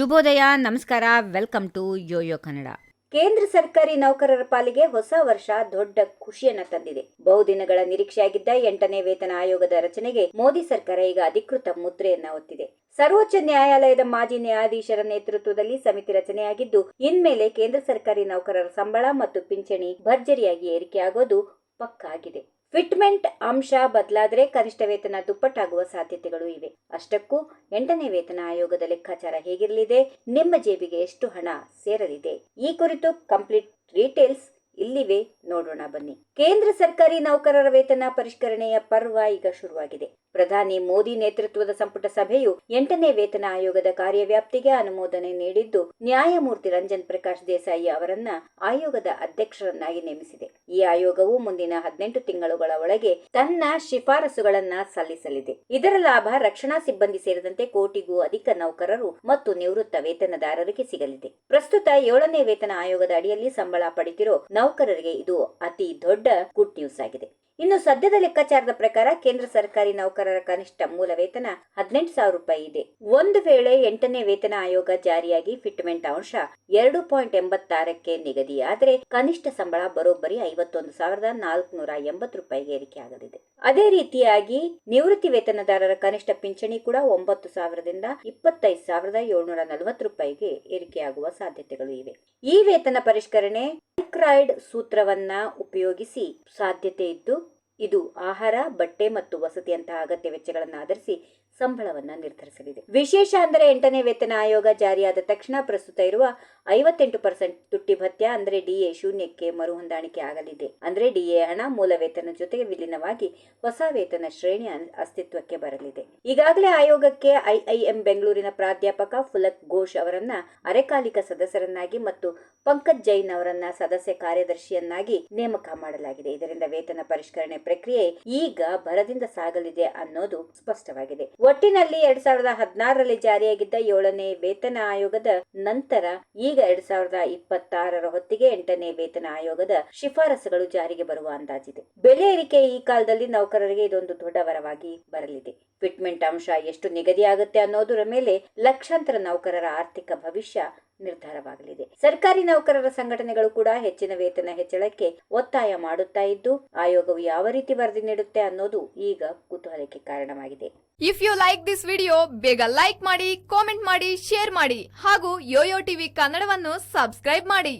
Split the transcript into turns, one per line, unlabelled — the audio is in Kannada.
ಶುಭೋದಯ, ನಮಸ್ಕಾರ, ವೆಲ್ಕಮ್ ಟು ಯೋಯೋ ಕನ್ನಡ.
ಕೇಂದ್ರ ಸರ್ಕಾರಿ ನೌಕರರ ಪಾಲಿಗೆ ಹೊಸ ವರ್ಷ ದೊಡ್ಡ ಖುಷಿಯನ್ನ ತಂದಿದೆ. ಬಹುದಿನಗಳ ನಿರೀಕ್ಷೆಯಾಗಿದ್ದ ಎಂಟನೇ ವೇತನ ಆಯೋಗದ ರಚನೆಗೆ ಮೋದಿ ಸರ್ಕಾರ ಈಗ ಅಧಿಕೃತ ಮುದ್ರೆಯನ್ನ ಒತ್ತಿದೆ. ಸರ್ವೋಚ್ಚ ನ್ಯಾಯಾಲಯದ ಮಾಜಿ ನ್ಯಾಯಾಧೀಶರ ನೇತೃತ್ವದಲ್ಲಿ ಸಮಿತಿ ರಚನೆಯಾಗಿದ್ದು, ಇನ್ಮೇಲೆ ಕೇಂದ್ರ ಸರ್ಕಾರಿ ನೌಕರರ ಸಂಬಳ ಮತ್ತು ಪಿಂಚಣಿ ಭರ್ಜರಿಯಾಗಿ ಏರಿಕೆಯಾಗೋದು ಪಕ್ಕಾ ಆಗಿದೆ ಫಿಟ್ಮೆಂಟ್ ಅಂಶ ಬದಲಾದ್ರೆ ಕನಿಷ್ಠ ವೇತನ ದುಪ್ಪಟ್ಟಾಗುವ ಸಾಧ್ಯತೆಗಳು ಇವೆ. ಅಷ್ಟಕ್ಕೂ ಎಂಟನೇ ವೇತನ ಆಯೋಗದ ಲೆಕ್ಕಾಚಾರ ಹೇಗಿರಲಿದೆ? ನಿಮ್ಮ ಜೇಬಿಗೆ ಎಷ್ಟು ಹಣ ಸೇರಲಿದೆ? ಈ ಕುರಿತು ಕಂಪ್ಲೀಟ್ ಡೀಟೇಲ್ಸ್ ಇಲ್ಲಿವೆ. ನೋಡೋಣ ಬನ್ನಿ. ಕೇಂದ್ರ ಸರ್ಕಾರಿ ನೌಕರರ ವೇತನ ಪರಿಷ್ಕರಣೆಯ ಪರ್ವ ಈಗ ಶುರುವಾಗಿದೆ. ಪ್ರಧಾನಿ ಮೋದಿ ನೇತೃತ್ವದ ಸಂಪುಟ ಸಭೆಯು ಎಂಟನೇ ವೇತನ ಆಯೋಗದ ಕಾರ್ಯವ್ಯಾಪ್ತಿಗೆ ಅನುಮೋದನೆ ನೀಡಿದ್ದು, ನ್ಯಾಯಮೂರ್ತಿ ರಂಜನ್ ಪ್ರಕಾಶ್ ದೇಸಾಯಿ ಅವರನ್ನ ಆಯೋಗದ ಅಧ್ಯಕ್ಷರನ್ನಾಗಿ ನೇಮಿಸಿದೆ. ಈ ಆಯೋಗವು ಮುಂದಿನ ಹದಿನೆಂಟು ತಿಂಗಳುಗಳ ಒಳಗೆ ತನ್ನ ಶಿಫಾರಸುಗಳನ್ನ ಸಲ್ಲಿಸಲಿದೆ. ಇದರ ಲಾಭ ರಕ್ಷಣಾ ಸಿಬ್ಬಂದಿ ಸೇರಿದಂತೆ ಕೋಟಿಗೂ ಅಧಿಕ ನೌಕರರು ಮತ್ತು ನಿವೃತ್ತ ವೇತನದಾರರಿಗೆ ಸಿಗಲಿದೆ. ಪ್ರಸ್ತುತ ಏಳನೇ ವೇತನ ಆಯೋಗದ ಅಡಿಯಲ್ಲಿ ಸಂಬಳ ಪಡೆದಿರೋ ನೌಕರರಿಗೆ ಇದು ಅತಿ ದೊಡ್ಡ ಗುಡ್ ನ್ಯೂಸ್ ಆಗಿದೆ. ಇನ್ನು ಸದ್ಯದ ಲೆಕ್ಕಾಚಾರದ ಪ್ರಕಾರ ಕೇಂದ್ರ ಸರ್ಕಾರಿ ನೌಕರರ ಕನಿಷ್ಠ ಮೂಲ ವೇತನ ಹದಿನೆಂಟು ಸಾವಿರ ರೂಪಾಯಿ ಇದೆ. ಒಂದು ವೇಳೆ ಎಂಟನೇ ವೇತನ ಆಯೋಗ ಜಾರಿಯಾಗಿ ಫಿಟ್ಮೆಂಟ್ ಅಂಶ ಎರಡು ಪಾಯಿಂಟ್ ಎಂಬತ್ತಾರಕ್ಕೆ ನಿಗದಿಯಾದರೆ ಕನಿಷ್ಠ ಸಂಬಳ ಬರೋಬ್ಬರಿ ಐವತ್ತೊಂದು ಸಾವಿರದ ನಾಲ್ಕುನೂರ ಎಂಬತ್ತು ರೂಪಾಯಿಗೆ ಏರಿಕೆಯಾಗಲಿದೆ ಅದೇ ರೀತಿಯಾಗಿ ನಿವೃತ್ತಿ ವೇತನದಾರರ ಕನಿಷ್ಠ ಪಿಂಚಣಿ ಕೂಡ ಒಂಬತ್ತು ಸಾವಿರದಿಂದ ಇಪ್ಪತ್ತೈದು ಸಾವಿರದ ಏಳ್ನೂರ ನಲವತ್ತು ರೂಪಾಯಿಗೆ ಏರಿಕೆಯಾಗುವ ಸಾಧ್ಯತೆಗಳು ಇವೆ. ಈ ವೇತನ ಪರಿಷ್ಕರಣೆ ಮೈಕ್ರಾಯ್ಡ್ ಸೂತ್ರವನ್ನ ಉಪಯೋಗಿಸಿ ಸಾಧ್ಯತೆ ಇದ್ದು ಇದು ಆಹಾರ, ಬಟ್ಟೆ ಮತ್ತು ವಸತಿಯಂತಹ ಅಗತ್ಯ ವೆಚ್ಚಗಳನ್ನು ಆಧರಿಸಿ ಸಂಬಳವನ್ನ ನಿರ್ಧರಿಸಲಿದೆ. ವಿಶೇಷ ಅಂದರೆ ಎಂಟನೇ ವೇತನ ಆಯೋಗ ಜಾರಿಯಾದ ತಕ್ಷಣ ಪ್ರಸ್ತುತ ಇರುವ ಐವತ್ತೆಂಟು ಪರ್ಸೆಂಟ್ ತುಟ್ಟಿ ಭತ್ಯ ಅಂದರೆ ಡಿಎ ಶೂನ್ಯಕ್ಕೆ ಮರು ಹೊಂದಾಣಿಕೆ ಆಗಲಿದೆ. ಅಂದ್ರೆ ಡಿಎ ಹಣ, ಮೂಲ ವೇತನ ಜೊತೆಗೆ ವಿಲೀನವಾಗಿ ಹೊಸ ವೇತನ ಶ್ರೇಣಿ ಅಸ್ತಿತ್ವಕ್ಕೆ ಬರಲಿದೆ. ಈಗಾಗಲೇ ಆಯೋಗಕ್ಕೆ ಐಐಎಂ ಬೆಂಗಳೂರಿನ ಪ್ರಾಧ್ಯಾಪಕ ಫುಲಕ್ ಘೋಷ್ ಅವರನ್ನ ಅರೆಕಾಲಿಕ ಸದಸ್ಯರನ್ನಾಗಿ ಮತ್ತು ಪಂಕಜ್ ಜೈನ್ ಅವರನ್ನ ಸದಸ್ಯ ಕಾರ್ಯದರ್ಶಿಯನ್ನಾಗಿ ನೇಮಕ ಮಾಡಲಾಗಿದೆ. ಇದರಿಂದ ವೇತನ ಪರಿಷ್ಕರಣೆ ಪ್ರಕ್ರಿಯೆ ಈಗ ಭರದಿಂದ ಸಾಗಲಿದೆ ಅನ್ನೋದು ಸ್ಪಷ್ಟವಾಗಿದೆ. ಒಟ್ಟಿನಲ್ಲಿ ಎರಡ್ ಸಾವಿರದ ಹದಿನಾರರಲ್ಲಿ ಜಾರಿಯಾಗಿದ್ದ ಏಳನೇ ವೇತನ ಆಯೋಗದ ನಂತರ ಈಗ ಎರಡ್ ಸಾವಿರದ ಇಪ್ಪತ್ತಾರರ ಹೊತ್ತಿಗೆ ಎಂಟನೇ ವೇತನ ಆಯೋಗದ ಶಿಫಾರಸುಗಳು ಜಾರಿಗೆ ಬರುವ ಅಂದಾಜಿದೆ. ಬೆಲೆ ಏರಿಕೆ ಈ ಕಾಲದಲ್ಲಿ ನೌಕರರಿಗೆ ಇದೊಂದು ದೊಡ್ಡ ವರವಾಗಿ ಬರಲಿದೆ. ಫಿಟ್ಮೆಂಟ್ ಅಂಶ ಎಷ್ಟು ನಿಗದಿಯಾಗುತ್ತೆ ಅನ್ನೋದರ ಮೇಲೆ ಲಕ್ಷಾಂತರ ನೌಕರರ ಆರ್ಥಿಕ ಭವಿಷ್ಯ ನಿರ್ಧಾರವಾಗಲಿದೆ. ಸರ್ಕಾರಿ ನೌಕರರ ಸಂಘಟನೆಗಳು ಕೂಡ ಹೆಚ್ಚಿನ ವೇತನ ಹೆಚ್ಚಳಕ್ಕೆ ಒತ್ತಾಯ ಮಾಡುತ್ತಾ ಇದ್ದು, ಆಯೋಗವು ಯಾವ ರೀತಿ ವರದಿ ನೀಡುತ್ತೆ ಅನ್ನೋದು ಈಗ ಕುತೂಹಲಕ್ಕೆ ಕಾರಣವಾಗಿದೆ.
If you like this video ಬೇಗ ಲೈಕ್ ಮಾಡಿ ಕಾಮೆಂಟ್ ಮಾಡಿ ಶೇರ್ ಮಾಡಿ ಹಾಗೂ ಯೋಯೋ ಟಿವಿ ಕನ್ನಡವನ್ನು ಸಬ್ಸ್ಕ್ರೈಬ್ ಮಾಡಿ.